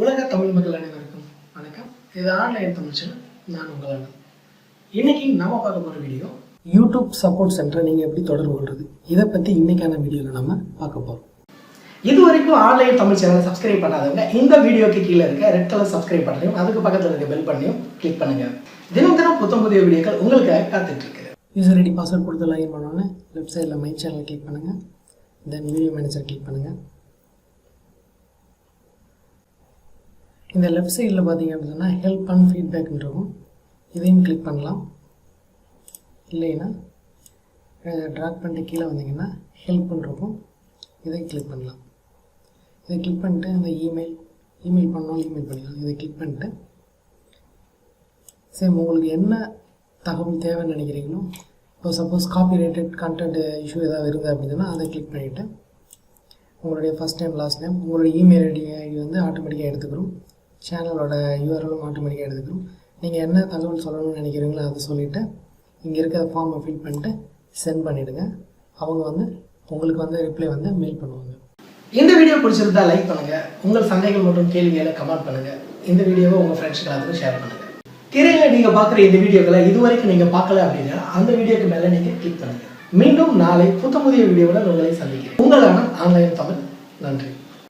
உலக தமிழ் மக்கள் அனைவருக்கும் வணக்கம். இது ஆன்லைன் தமிழ் நான் உங்கள் அண்ணன். இன்னைக்கு நம்ம பார்க்க போகிற வீடியோ யூடியூப் சப்போர்ட் சென்டரை நீங்கள் எப்படி தொடர்பு கொள்வது இதை பற்றி இன்னைக்கான வீடியோவில் நம்ம பார்க்க போகிறோம் இது வரைக்கும் ஆன்லைன் தமிழ் சேனலை சப்ஸ்கிரைப் பண்ணாதவங்க இந்த வீடியோக்கு கீழே இருக்க ரெட் கலர் சப்ஸ்கிரைப் பண்ணையும் அதுக்கு பக்கத்தில் இருக்க பெல் பண்ணியும் கிளிக் பண்ணுங்க. தினம் தினம் புத்தம் புதிய வீடியோக்கள் உங்களுக்காக காத்துட்டு இருக்கு. யூசர் ஐடி பாஸ்வேர்ட் கொடுத்து லாகின் பண்ணோன்னே லெஃப்ட் சைடில் மை சேனல் கிளிக் பண்ணுங்கள் தென் வீடியோ மேனேஜர் கிளிக் பண்ணுங்கள் இந்த லெஃப்ட் சைடில் பார்த்தீங்க அப்படின்னா ஹெல்ப் அண்ட் ஃபீட்பேக்னு இருக்கும். இதையும் கிளிக் பண்ணலாம். இல்லைன்னா ட்ராக் பண்ணிட்டு கீழே வந்தீங்கன்னா ஹெல்ப்னு இருக்கும். இதை கிளிக் பண்ணலாம். இதை கிளிக் பண்ணிட்டு அந்த இமெயில் இமெயில் பண்ணாலும் இமெயில் பண்ணிக்கலாம் இதை கிளிக் பண்ணிட்டு சேம் உங்களுக்கு என்ன தகவல் தேவைன்னு நினைக்கிறீங்களோ இப்போ suppose copy righted content issue ஏதாவது இருக்குது அப்படின்னா அதை கிளிக் பண்ணிவிட்டு உங்களுடைய ஃபஸ்ட் டைம் லாஸ்ட் டைம் உங்களுடைய இமெயில் ஐடி ஐடி வந்து ஆட்டோமேட்டிக்காக எடுத்துக்கிறோம். சேனலோட யூஆர்எலும் ஆட்டோமேட்டிக்காக எடுத்துக்கிறோம். நீங்கள் என்ன தகவல் சொல்லணும்னு நினைக்கிறீங்களோ அதை சொல்லிவிட்டு இங்கே இருக்கிற ஃபார்மை ஃபில் பண்ணிட்டு சென்ட் பண்ணிவிடுங்க அவங்க வந்து உங்களுக்கு வந்து ரிப்ளை வந்து மெயில் பண்ணுவாங்க. இந்த வீடியோ பிடிச்சிருந்தா லைக் பண்ணுங்கள் உங்கள் சந்தேகங்கள் மற்றும் கேள்விகளை கமெண்ட் பண்ணுங்கள் இந்த வீடியோவை உங்கள் ஃப்ரெண்ட்ஸ்க்கு எல்லாத்துக்கும் ஷேர் பண்ணுங்கள் திரையில் நீங்கள் பார்க்குற இந்த வீடியோக்களை இதுவரைக்கும் நீங்கள் பார்க்கல அப்படின்னா அந்த வீடியோக்கு மேலே நீங்கள் கிளிக் பண்ணுங்கள் மீண்டும் நாளை புத்த புதிய வீடியோவில் உங்களை சந்திக்கிறேன். உங்களான ஆன்லைன் தமிழ். நன்றி.